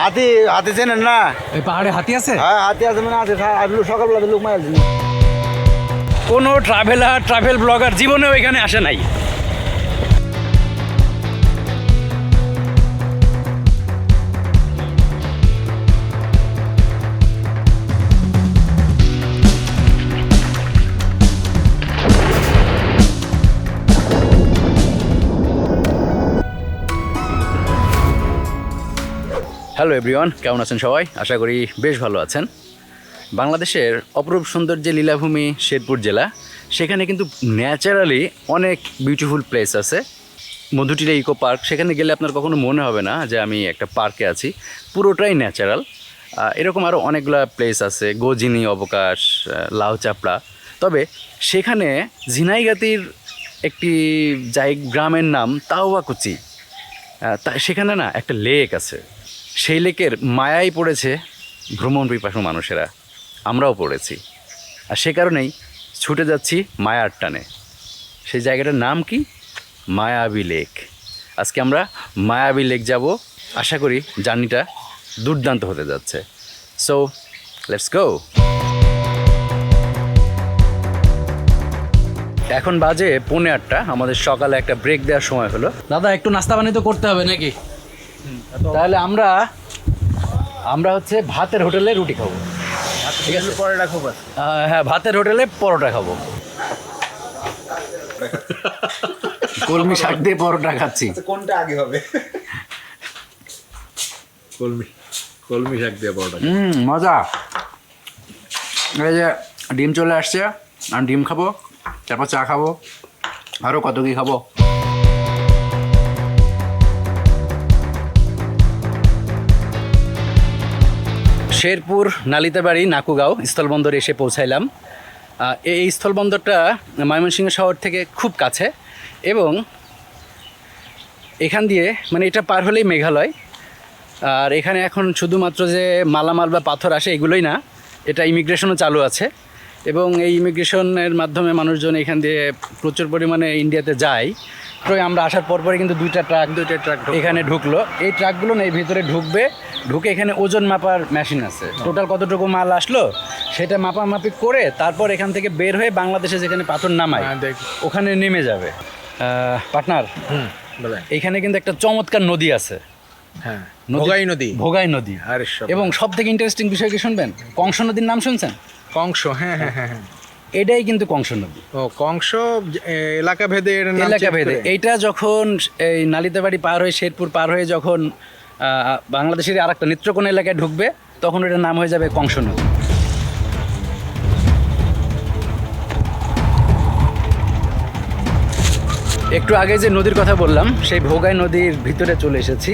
হাতি হাতি চেনেন না? এই পাহাড়ে হাতি আছে? হ্যাঁ হাতি আছে মানে আছে লোক সকালবেলা লোক মারা কোনো ট্রাভেলার ট্রাভেল ব্লগার জীবনে ওইখানে আসে নাই। হ্যালো এভরিওয়ান কেমন আছেন সবাই? আশা করি বেশ ভালো আছেন। বাংলাদেশের অপরূপ সৌন্দর্যের লীলাভূমি শেরপুর জেলা, সেখানে কিন্তু ন্যাচারালি অনেক বিউটিফুল প্লেস আছে। মধুটিলা ইকো পার্ক সেখানে গেলে আপনার কখনো মনে হবে না যে আমি একটা পার্কে আছি। পুরোটাই ন্যাচারাল এরকম আরও অনেকগুলো প্লেস আছে, গোজিনি, অবকাশ লাউ চাপড়া। তবে সেখানে ঝিনাইগাতির একটি জায় গ্রামের নাম তাওয়াকুচি। সেখানে না একটা লেক আছে। সেই লেকের মায়াই পড়েছে ভ্রমণ পিপাসু মানুষেরা। আমরাও পড়েছি। আর সে কারণেই ছুটে যাচ্ছি মায়ার টানে। সেই জায়গাটার নাম কি? মায়াবী লেক। আজকে আমরা মায়াবী লেক যাব। আশা করি জার্নিটা দুর্দান্ত হতে যাচ্ছে। সো লেটস গো এখন বাজে পৌনে আটটা। আমাদের সকালে একটা ব্রেক দেওয়ার সময় হলো। দাদা, একটু নাস্তা পানি তো করতে হবে নাকি? তাহলে আমরা আমরা হচ্ছে ভাতের হোটেলে রুটি খাব। ঠিক আছে? পরে রাখো হ্যাঁ ভাতের হোটেলে পরোটা খাব। কলমি শাক দিয়ে পরোটা খাচ্ছি। কোনটা আগে হবে? কলমি কলমি শাক দিয়ে পরোটা হুম মজা। এই যে ডিম চলে আসছে আমি ডিম খাব তারপর চা খাব আরও কত কি খাব? শেরপুর নালিতাবাড়ি নাকুগাঁও স্থলবন্দরে এসে পৌঁছাইলাম। এই স্থলবন্দরটা ময়মনসিংহ শহর থেকে খুব কাছে এবং এখান দিয়ে মানে এটা পার হলেই মেঘালয়। আর এখানে এখন শুধুমাত্র যে মালামাল বা পাথর আসে এগুলোই না এটা ইমিগ্রেশনও চালু আছে এবং এই ইমিগ্রেশনের মাধ্যমে মানুষজন এখান দিয়ে প্রচুর পরিমাণে ইন্ডিয়াতে যায়। তো আমরা আসার পরপরই কিন্তু দুইটা ট্রাক দুইটা ট্রাক এখানে ঢুকলো। এই ট্রাকগুলো না এই ভিতরে ঢুকবে ঢুকে এখানে ওজন মাপার মেশিন আছে। টোটাল কতটুকু মাল আসলো সেটা মাপামাপি করে তারপর এখান থেকে বের হয়ে বাংলাদেশে যেখানে পাথর নামায় হ্যাঁ, ওখানে নেমে যাবে। পার্টনার এখানে কিন্তু একটা চমৎকার নদী আছে। হ্যাঁ ভোগাই নদী। ভোগাই নদী। আরে এবং সব থেকে ইন্টারেস্টিং বিষয় কি শুনবেন? কংস নদীর নাম শুনছেন? কংস হ্যাঁ হ্যাঁ হ্যাঁ হ্যাঁ। এটাই কিন্তু কংস নদী। ও কংস এলাকা ভেদে এলাকা ভেদে এইটা যখন এই নালিতাবাড়ি পার হয়ে শেরপুর পার হয়ে যখন বাংলাদেশের আর একটা নেত্রকোনা এলাকায় ঢুকবে, তখন এটার নাম হয়ে যাবে কংস নদী একটু আগে যে নদীর কথা বললাম, সেই ভোগাই নদীর ভিতরে চলে এসেছি।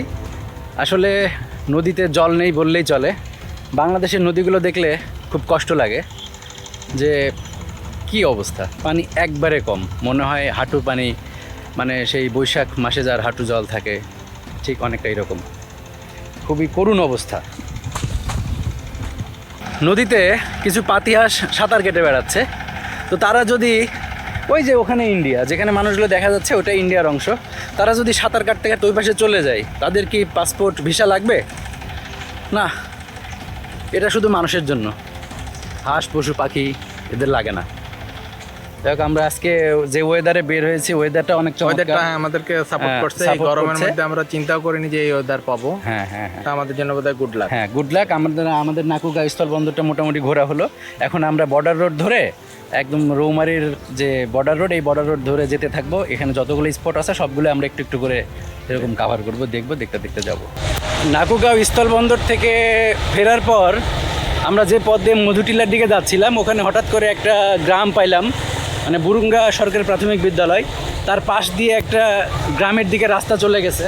আসলে নদীতে জল নেই বললেই চলে। বাংলাদেশের নদীগুলো দেখলে খুব কষ্ট লাগে যে কি অবস্থা? পানি একবারে কম। মনে হয় হাঁটু পানি মানে সেই বৈশাখ মাসে যার হাঁটু জল থাকে, ঠিক অনেকটা এরকম। খুবই করুণ অবস্থা। নদীতে কিছু পাতিহাঁস সাঁতার কেটে বেড়াচ্ছে। তো তারা যদি ওই যে ওখানে ইন্ডিয়া, যেখানে মানুষগুলো দেখা যাচ্ছে ওটা ইন্ডিয়ার অংশ, তারা যদি সাঁতার কাটতে কাটতে ওই পাশে চলে যায়, তাদের কি পাসপোর্ট ভিসা লাগবে? না, এটা শুধু মানুষের জন্য। হাঁস, পশু, পাখি, এদের লাগে না। দেখ আমরা আজকে যে ওয়েদারে বের হয়েছি ওয়েদারটা অনেক ওয়েদারটা চমৎকার আমাদেরকে সাপোর্ট হ্যাঁ, করছে এই গরমের মধ্যে আমরা চিন্তাও করিনি যে এই ওয়েদার পাবো। হ্যাঁ হ্যাঁ হ্যাঁ। আমাদের জন্য বোধহয় গুড লাক হ্যাঁ গুড লাক আমাদের আমাদের নাকুগা স্থল বন্দরটা মোটামুটি ঘোরা হলো। এখন আমরা বর্ডার রোড ধরে একদম রৌমারির যে বর্ডার রোড এই বর্ডার রোড ধরে যেতে থাকব। এখানে যতগুলো স্পট আছে সবগুলো আমরা একটু একটু করে এরকম কাভার করব দেখব দেখতে দেখতে যাব। নাকুগাঁও স্থল বন্দর থেকে ফেরার পর আমরা যে পথ দিয়ে মধুটিলার দিকে যাচ্ছিলাম ওখানে হঠাৎ করে একটা গ্রাম পাইলাম। মানে বুরুঙ্গা সরকারি প্রাথমিক বিদ্যালয় তার পাশ দিয়ে একটা গ্রামের দিকে রাস্তা চলে গেছে।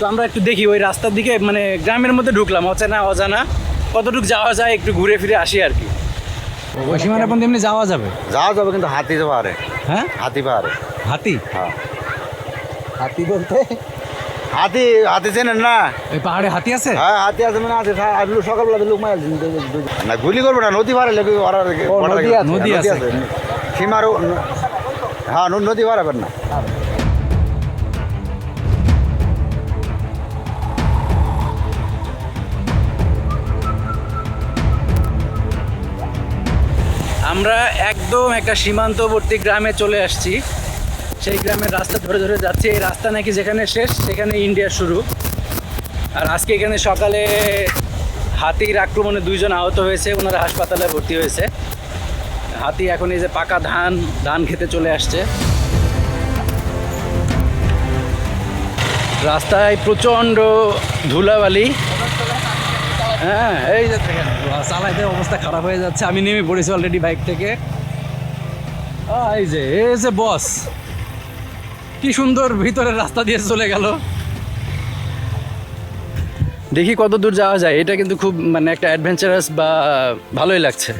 তো আমরা একটু দেখি ওই রাস্তার দিকে মানে গ্রামের মধ্যে ঢুকলাম অচেনা অজানা কতটুকু যাওয়া যায় একটু ঘুরে ফিরে আসি আর কি। ওই সীমানা পর্যন্ত এমনি যাওয়া যাবে? যাওয়া যাবে কিন্তু হাতি তো পারে হ্যাঁ? হাতি পারে হাতি? হ্যাঁ। হাতি বলতে? হাতি হাতি চেনেন না? ওই পাহাড়ে হাতি আছে? হ্যাঁ হাতি আছে মানে আছে। সা- সকালবেলা লোক মারা না গুলি করব না নদী নদী আছে, নদী আছে। সীমার হ্যাঁ নদী বাড়াবেন না। আমরা একদম একটা সীমান্তবর্তী গ্রামে চলে আসছি। সেই গ্রামের রাস্তা ধরে ধরে যাচ্ছি। এই রাস্তা নাকি যেখানে শেষ, সেখানে ইন্ডিয়া শুরু। আর আজকে এখানে সকালে হাতির আক্রমণে দুইজন আহত হয়েছে, ওনারা হাসপাতালে ভর্তি হয়েছে। হাতি এখন এই যে পাকা ধান ধান খেতে চলে আসছে। রাস্তায় প্রচণ্ড ধুলাবালি। হ্যাঁ এই যে চালাইতে অবস্থা খারাপ হয়ে যাচ্ছে। আমি নেমে পড়েছি অলরেডি বাইক থেকে। এই যে এই যে বস কি সুন্দর ভিতরের রাস্তা দিয়ে চলে গেল। দেখি কত দূর যাওয়া যায়। এটা কিন্তু খুব মানে একটা অ্যাডভেঞ্চারাস বা ভালোই লাগছে।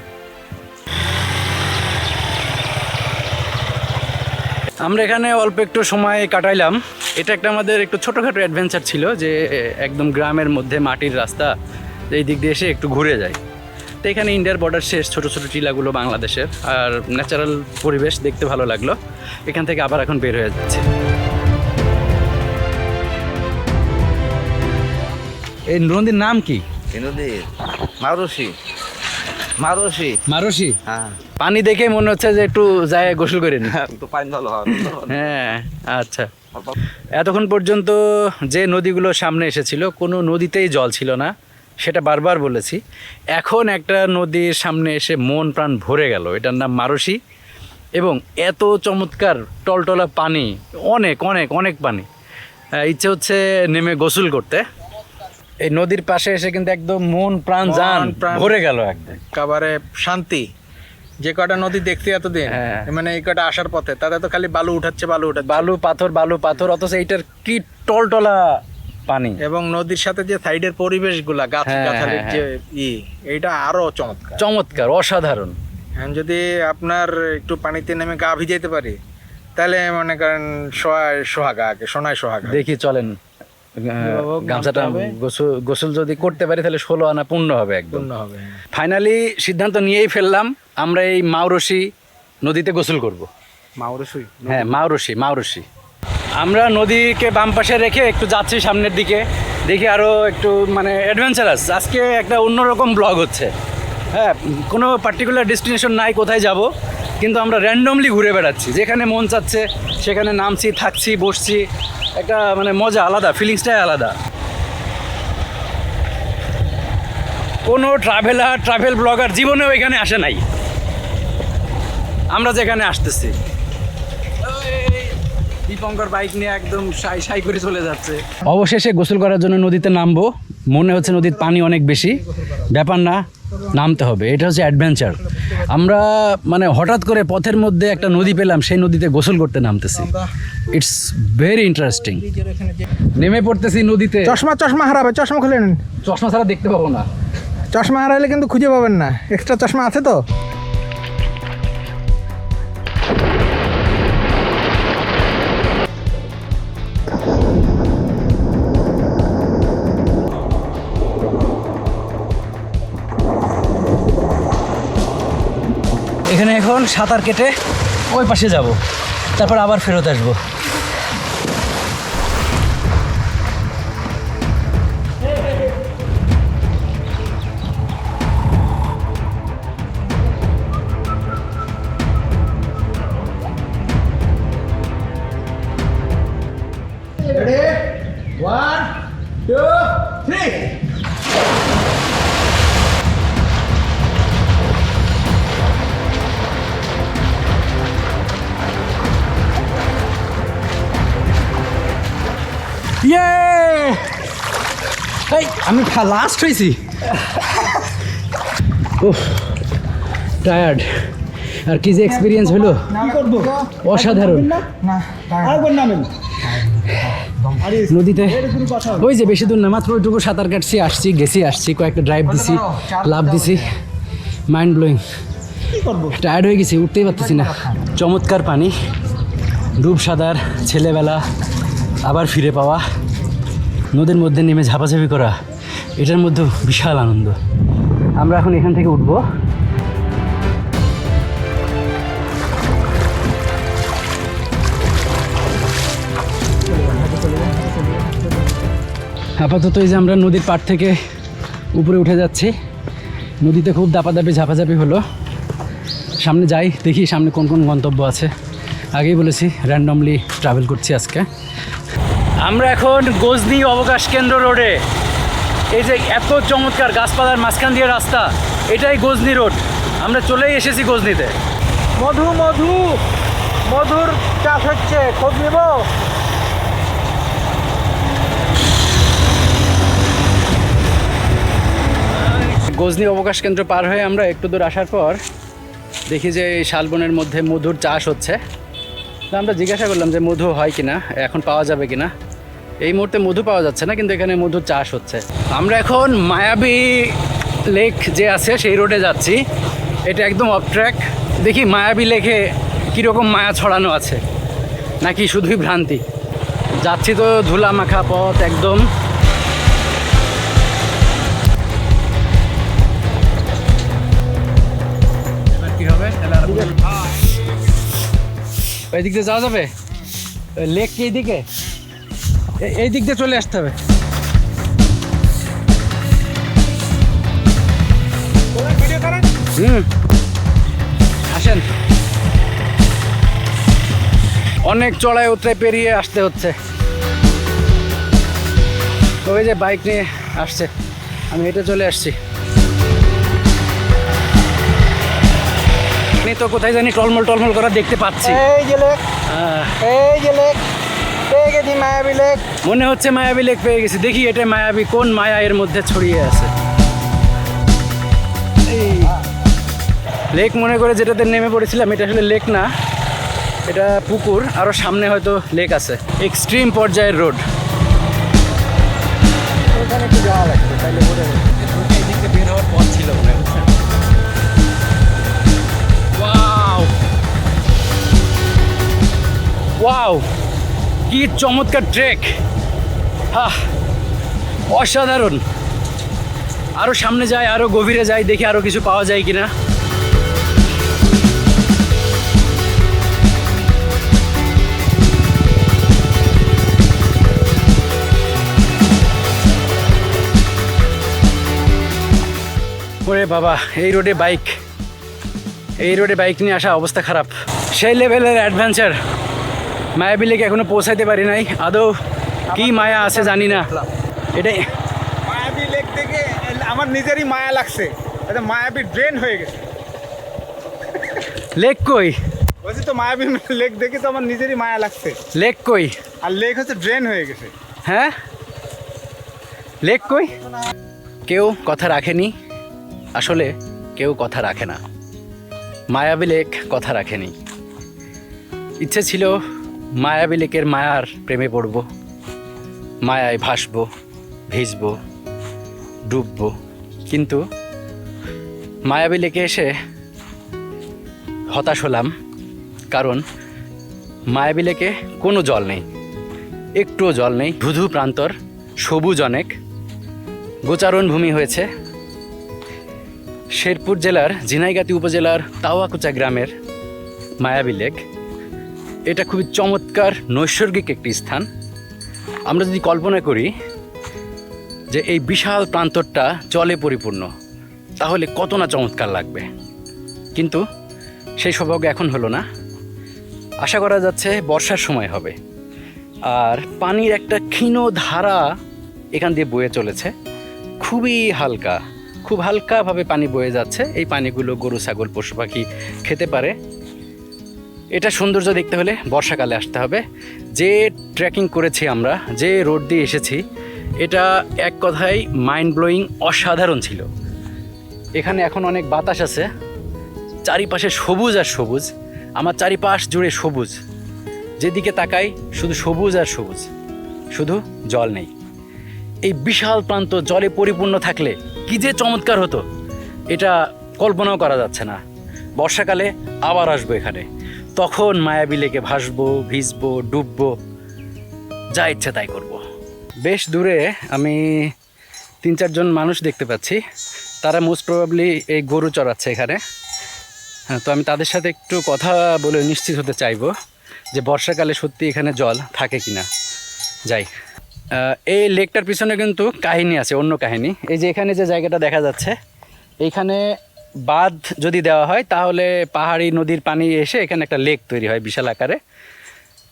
আমরা এখানে অল্প একটু সময় কাটাইলাম। এটা একটা আমাদের একটু ছোটোখাটো অ্যাডভেঞ্চার ছিল যে একদম গ্রামের মধ্যে মাটির রাস্তা এই দিক দিয়ে এসে একটু ঘুরে যায় তো এখানে ইন্ডিয়ার বর্ডার শেষ ছোটো ছোটো টিলাগুলো বাংলাদেশের। আর ন্যাচারাল পরিবেশ দেখতে ভালো লাগল। এখান থেকে আবার এখন বের হয়ে যাচ্ছে। এই নদীর নাম কি? নদী মারুসি মারুসি মারসি হ্যাঁ। পানি দেখে মনে হচ্ছে যে একটু যায় গোসল করে নি। পানি ভালো হ্যাঁ আচ্ছা। এতক্ষণ পর্যন্ত যে নদীগুলো সামনে এসেছিল কোনো নদীতেই জল ছিল না সেটা বারবার বলেছি। এখন একটা নদীর সামনে এসে মন প্রাণ ভরে গেল। এটার নাম মারসি এবং এত চমৎকার টলটলা পানি অনেক অনেক অনেক পানি। ইচ্ছে হচ্ছে নেমে গোসল করতে। এই নদীর পাশে এসে কিন্তু একদম মন প্রাণ জান প্রাণ- ভরে গেল একদম। একেবারে শান্তি। যে কটা নদী দেখছি এতদিন হ্যাঁ। মানে এই কটা আসার পথে তাতে তো খালি বালু উঠাচ্ছে বালু উঠাচ্ছে। বালু পাথর বালু পাথর অথচ এইটার কি টলটলা পানি। এবং নদীর সাথে যে সাইডের পরিবেশগুলা গাছ হ্যাঁ, গাছালির হ্যাঁ, যে ই এইটা আরও চমৎকার। চমৎকার অসাধারণ। যদি আপনার একটু পানিতে নেমে গা ভিজাইতে পারি তাহলে মনে করেন সোহায় সোহাগা আগে সোনায় সোহাগা। দেখি চলেন। গামছাটা গোসল যদি করতে পারি তাহলে ষোলো আনা পূর্ণ হবে একদম। হবে ফাইনালি সিদ্ধান্ত নিয়েই ফেললাম আমরা এই মাউরসি নদীতে গোসল করব। মাউরসুই হ্যাঁ মাউরসি মাউরসি আমরা নদীকে বাম পাশে রেখে একটু যাচ্ছি সামনের দিকে দেখি আরও একটু মানে অ্যাডভেঞ্চারাস আজকে একটা অন্যরকম ব্লগ হচ্ছে। হ্যাঁ কোনো পার্টিকুলার ডেস্টিনেশন নাই কোথায় যাব? কিন্তু আমরা র্যান্ডমলি ঘুরে বেড়াচ্ছি। যেখানে মন চাচ্ছে, সেখানে নামছি, থাকছি, বসছি। একটা মানে মজা আলাদা ফিলিংসটাই আলাদা। কোনো ট্রাভেলার ট্রাভেল ব্লগার জীবনেও এখানে আসে নাই। আমরা যেখানে আসতেছি। দীপঙ্কর বাইক নিয়ে একদম সাই সাই করে চলে যাচ্ছে। অবশেষে গোসল করার জন্য নদীতে নামবো। মনে হচ্ছে নদীর পানি অনেক বেশি। ব্যাপার না। নামতে হবে। এটা হচ্ছে অ্যাডভেঞ্চার আমরা মানে হঠাৎ করে পথের মধ্যে একটা নদী পেলাম সেই নদীতে গোসল করতে নামতেছি। ইটস ভেরি ইন্টারেস্টিং নেমে পড়তেছি নদীতে। চশমা চশমা হারাবে চশমা খুলে নেন। চশমা ছাড়া দেখতে পাবো না। চশমা হারাইলে কিন্তু খুঁজে পাবেন না। এক্সট্রা চশমা আছে তো? এখানে এখন সাঁতার কেটে ওই পাশে যাব। তারপর আবার ফেরত আসব। আমি লাস্ট হয়েছি টায়ার্ড আর কি যে এক্সপিরিয়েন্স হলো? অসাধারণ। নদীতে ওই যে বেশি দূর না, মাত্র ওইটুকু সাঁতার কাটছি, আসছি, গেছি, আসছি, কয়েকটা ড্রাইভ দিছি, লাভ দিছি। মাইন্ড ব্লোয়িং টায়ার্ড হয়ে গেছি, উঠতেই পারতেছি না। চমৎকার পানি, ডুব সাঁতার, ছেলেবেলা, আবার ফিরে পাওয়া, নদীর মধ্যে নেমে ঝাপাঝাপি করা। এটার মধ্যে বিশাল আনন্দ। আমরা এখন এখান থেকে উঠবো। আপাতত এই যে আমরা নদীর পাড় থেকে উপরে উঠে যাচ্ছি। নদীতে খুব দাপাদাপি, ঝাপাঝাপি হলো। সামনে যাই, দেখি সামনে কোন কোন গন্তব্য আছে। আগেই বলেছি র্যান্ডমলি ট্রাভেল করছি আজকে। আমরা এখন গজনি অবকাশ কেন্দ্র রোডে এই যে এত চমৎকার গাছপালার মাঝখান দিয়ে রাস্তা এটাই গজনি রোড। আমরা চলেই এসেছি গজনিতে। মধু মধু মধুর চাষ হচ্ছে খোঁজ নেব। গজনি অবকাশ কেন্দ্র পার হয়ে আমরা একটু দূর আসার পর দেখি যে এই শালবনের মধ্যে মধুর চাষ হচ্ছে। তো আমরা জিজ্ঞাসা করলাম যে মধু হয় কিনা এখন পাওয়া যাবে কিনা। এই মুহূর্তে মধু পাওয়া যাচ্ছে না, কিন্তু এখানে মধুর চাষ হচ্ছে। আমরা এখন মায়াবী লেক যে আছে, সেই রোডে যাচ্ছি। এটা একদম অফ ট্র্যাক দেখি মায়াবী লেকে কীরকম মায়া ছড়ানো আছে, নাকি শুধুই ভ্রান্তি। যাচ্ছি তো ধুলা মাখা পথ একদম। এবার কি হবে? ওই দিক দিয়ে যাওয়া যাবে? লেক কি এইদিকে এ- এই দিক দিয়ে চলে আসতে হবে। হুম। আসেন। অনেক চড়াই উতরাই পেরিয়ে আসতে হচ্ছে। ওই যে বাইক নিয়ে আসছে আমি হেঁটে চলে আসছি। তো কোথায় জানি টলমল টলমল করা দেখতে পাচ্ছি। এই যে লেক। এই যে লেক। গেছি মায়াবী লেক। মনে হচ্ছে মায়াবী লেক পেয়ে গেছি। দেখি এটা মায়াবী কোন মায়া এর মধ্যে ছড়িয়ে আছে। লেক মনে করে যেটাতে নেমে পড়েছিলাম এটা আসলে লেক না। এটা পুকুর আরও সামনে হয়তো লেক আছে। এক্সট্রিম পর্যায়ের রোড। ওখানে একটু যাওয়া লাগবে তাইলে বোঝা যাবে বের হওয়ার পথ ছিল মনে হচ্ছে ওয়াও! কি চমৎকার ট্রেক। আহ অসাধারণ। আরও সামনে যাই আরও গভীরে যাই দেখি আরও কিছু পাওয়া যায় কিনা। ওরে বাবা, এই রোডে বাইক। এই রোডে বাইক নিয়ে আসা অবস্থা খারাপ। সেই লেভেলের অ্যাডভেঞ্চার। মায়াবী লেকে এখনও পৌঁছাইতে পারি নাই। আদৌ কি মায়া আছে জানি না। এটাই। মায়াবী লেক দেখে আমার নিজেরই মায়া লাগছে। এটা মায়াবী ড্রেন হয়ে গেছে। লেক কই? বলছি তো মায়াবী লেক দেখে তো আমার নিজেরই মায়া লাগছে। লেক কই? আর লেক হচ্ছে ড্রেন হয়ে গেছে। হ্যাঁ? লেক কই? কেউ কথা রাখেনি। আসলে কেউ কথা রাখে না। মায়াবী লেক কথা রাখেনি। ইচ্ছে ছিল মায়াবী লেকের মায়ার প্রেমে পড়ব। মায়ায় ভাসব, ভিজব, ডুবব। কিন্তু মায়াবী লেকে এসে হতাশ হলাম, কারণ মায়াবী লেকে কোনো জল নেই। একটুও জল নেই। ধুধু প্রান্তর, সবুজ অনেক। গোচারণ ভূমি হয়েছে শেরপুর জেলার ঝিনাইগাতি উপজেলার তাওয়াকুচা গ্রামের মায়াবী লেক। এটা খুবই চমৎকার, নৈসর্গিক একটি স্থান। আমরা যদি কল্পনা করি যে এই বিশাল প্রান্তরটা জলে পরিপূর্ণ, তাহলে কত না চমৎকার লাগবে। কিন্তু সেই সৌভাগ্য এখন হলো না। আশা করা যাচ্ছে বর্ষার সময় হবে। আর পানির একটা ক্ষীণ ধারা এখান দিয়ে বয়ে চলেছে। খুবই হালকা, খুব হালকাভাবে পানি বয়ে যাচ্ছে। এই পানিগুলো গরু, ছাগল, পশু পাখি খেতে পারে। এটা সৌন্দর্য দেখতে হলে বর্ষাকালে আসতে হবে। যে ট্রেকিং করেছি আমরা, যে রোড দিয়ে এসেছি, এটা এক কথায় মাইন্ড ব্লোয়িং অসাধারণ ছিল। এখানে এখন অনেক বাতাস আছে, চারিপাশে সবুজ আর সবুজ, আমার চারিপাশ জুড়ে সবুজ। যেদিকে তাকাই, শুধু সবুজ আর সবুজ, শুধু জল নেই। এই বিশাল প্রান্ত জলে পরিপূর্ণ থাকলে কি যে চমৎকার হতো, এটা কল্পনাও করা যাচ্ছে না। বর্ষাকালে আবার আসব এখানে। তখন মায়াবী লেকে ভাসবো, ভিজবো, ডুববো, যা ইচ্ছে তাই করব। বেশ দূরে আমি তিন চারজন মানুষ দেখতে পাচ্ছি। তারা মোস্ট প্রবাবলি এই গরু চড়াচ্ছে এখানে। হ্যাঁ তো আমি তাদের সাথে একটু কথা বলে নিশ্চিত হতে চাইব যে বর্ষাকালে সত্যি এখানে জল থাকে কি না যাই এই লেকটার পিছনে কিন্তু কাহিনী আছে, অন্য কাহিনী। এই যে এখানে যে জায়গাটা দেখা যাচ্ছে এইখানে বাঁধ যদি দেওয়া হয়, তাহলে পাহাড়ি নদীর পানি এসে এখানে একটা লেক তৈরি হয় বিশাল আকারে।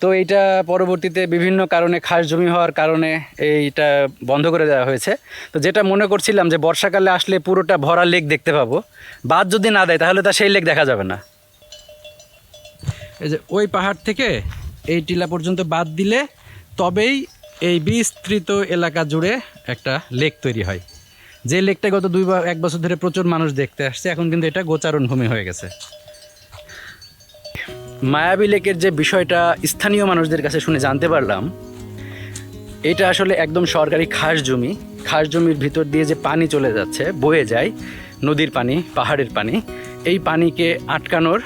তো এইটা পরবর্তীতে বিভিন্ন কারণে খাস জমি হওয়ার কারণে এইটা বন্ধ করে দেওয়া হয়েছে। তো যেটা মনে করছিলাম যে বর্ষাকালে আসলে পুরোটা ভরা লেক দেখতে পাবো, বাঁধ যদি না দেয়, তাহলে তা সেই লেক দেখা যাবে না। এই যে ওই পাহাড় থেকে এই টিলা পর্যন্ত বাদ দিলে তবেই এই বিস্তৃত এলাকা জুড়ে একটা লেক তৈরি হয়। যে লেকটা গত দুই বা এক বছর ধরে প্রচুর মানুষ দেখতে আসছে, এখন কিন্তু এটা গোচারণ ভূমি হয়ে গেছে। মায়াবী লেকের যে বিষয়টা স্থানীয় মানুষদের কাছে শুনে জানতে পারলাম, এটা আসলে একদম সরকারি খাস জমি। খাস জমির ভিতর দিয়ে যে পানি চলে যাচ্ছে, বয়ে যায়, নদীর পানি, পাহাড়ের পানি, এই পানিকে আটকানোর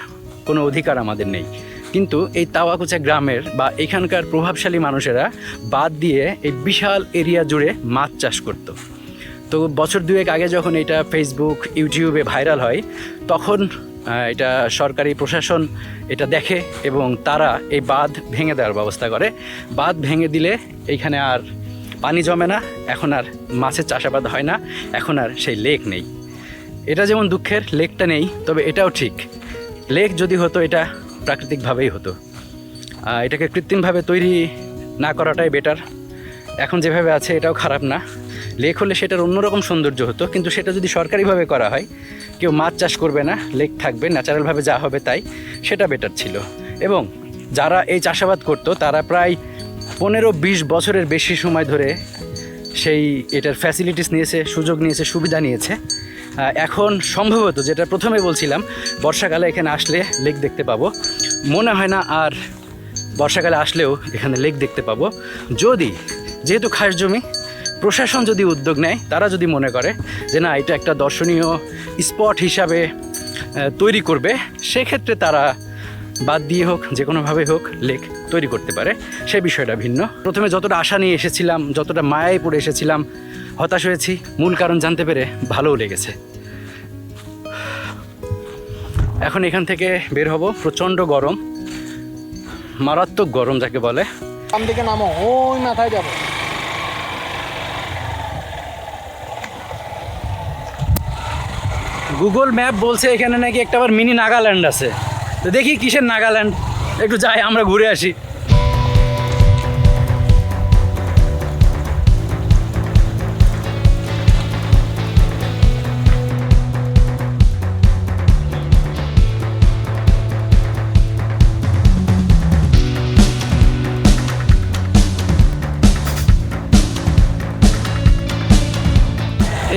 কোনো অধিকার আমাদের নেই। কিন্তু এই তাওয়াকুচা গ্রামের বা এখানকার প্রভাবশালী মানুষেরা বাদ দিয়ে এই বিশাল এরিয়া জুড়ে মাছ চাষ করতো। তো বছর দুয়েক আগে যখন এটা ফেসবুক ইউটিউবে ভাইরাল হয়, তখন এটা সরকারি প্রশাসন এটা দেখে এবং তারা এই বাঁধ ভেঙে দেওয়ার ব্যবস্থা করে। বাঁধ ভেঙে দিলে এইখানে আর পানি জমে না, এখন আর মাছের চাষাবাদ হয় না, এখন আর সেই লেক নেই। এটা যেমন দুঃখের লেকটা নেই, তবে এটাও ঠিক। লেক যদি হতো, এটা প্রাকৃতিকভাবেই হতো। এটাকে কৃত্রিমভাবে তৈরি না করাটাই বেটার এখন যেভাবে আছে, এটাও খারাপ না। লেক হলে সেটার অন্যরকম সৌন্দর্য হতো, কিন্তু সেটা যদি সরকারিভাবে করা হয়, কেউ মাছ চাষ করবে না, লেক থাকবে, ন্যাচারালভাবে যা হবে তাই, সেটা বেটার ছিল। এবং যারা এই চাষাবাদ করতো, তারা প্রায় পনেরো বিশ বছরের বেশি সময় ধরে সেই এটার ফ্যাসিলিটিস নিয়েছে, সুযোগ নিয়েছে, সুবিধা নিয়েছে। এখন সম্ভবত যেটা প্রথমে বলছিলাম, বর্ষাকালে এখানে আসলে লেক দেখতে পাবো। মনে হয় না আর বর্ষাকালে আসলেও এখানে লেক দেখতে পাবো। যদি, যেহেতু খাস জমি প্রশাসন যদি উদ্যোগ নেয়, তারা যদি মনে করে যে না, এটা একটা দর্শনীয় স্পট হিসাবে তৈরি করবে, সেক্ষেত্রে তারা বাদ দিয়ে হোক, যে কোনোভাবে হোক, লেক তৈরি করতে পারে। সে বিষয়টা ভিন্ন। প্রথমে যতটা আশা নিয়ে এসেছিলাম, যতটা মায়ায় পড়ে এসেছিলাম, হতাশ হয়েছি। মূল কারণ জানতে পেরে ভালোও লেগেছে। এখন এখান থেকে বের হব, প্রচণ্ড গরম, মারাত্মক গরম যাকে বলে। দিকে নামো, ওই মাথায় যাব। গুগল ম্যাপ বলছে এখানে নাকি একটা আবার মিনি নাগাল্যান্ড আছে। তো দেখি কিসের নাগাল্যান্ড? একটু যাই, আমরা ঘুরে আসি।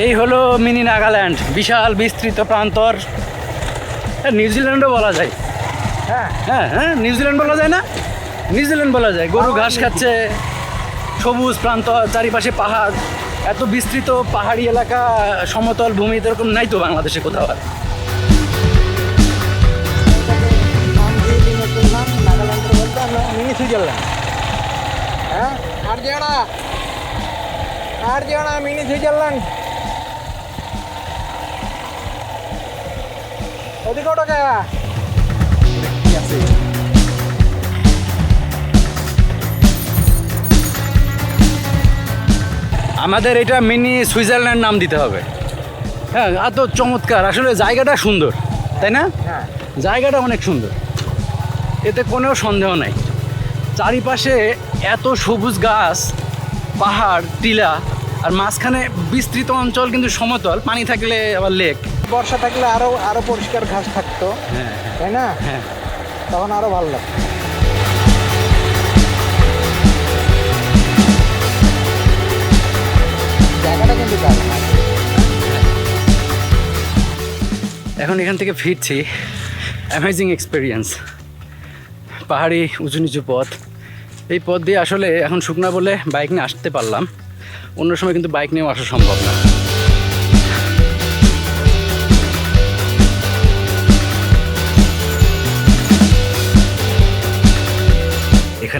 এই হলো মিনি নাগাল্যান্ড বিশাল বিস্তৃত প্রান্তর। নিউজিল্যান্ডও বলা যায়। হ্যাঁ। হ্যাঁ হ্যাঁ নিউজিল্যান্ড বলা যায় না? নিউজিল্যান্ড বলা যায়। গরু ঘাস খাচ্ছে সবুজ প্রান্ত চারিপাশে পাহাড়। এত বিস্তৃত পাহাড়ি এলাকা সমতল ভূমি এরকম নাই তো বাংলাদেশে কোথাও আর। হ্যাঁ আর যেও না। আর যেও না মিনি সুইজারল্যান্ড। আমাদের এটা মিনি সুইজারল্যান্ড নাম দিতে হবে। হ্যাঁ এত চমৎকার। আসলে জায়গাটা সুন্দর তাই না? হ্যাঁ। জায়গাটা অনেক সুন্দর। এতে কোনো সন্দেহ নাই। চারিপাশে এত সবুজ গাছ পাহাড় টিলা আর মাঝখানে বিস্তৃত অঞ্চল কিন্তু সমতল পানি থাকলে আবার লেক বর্ষা থাকলে আরও আরও পরিষ্কার ঘাস থাকতো। হ্যাঁ তাই না? হ্যাঁ। তখন আরও ভালো লাগতো। জায়গাটা কিন্তু দারুণ। এখন এখান থেকে ফিরছি। অ্যামেজিং এক্সপিরিয়েন্স পাহাড়ি উঁচু নিচু পথ। এই পথ দিয়ে আসলে এখন শুকনা বলে বাইক নিয়ে আসতে পারলাম। অন্য সময় কিন্তু বাইক নিয়েও আসা সম্ভব না।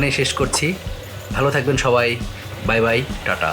এখানেই শেষ করছি। ভালো থাকবেন সবাই। Bye bye tata.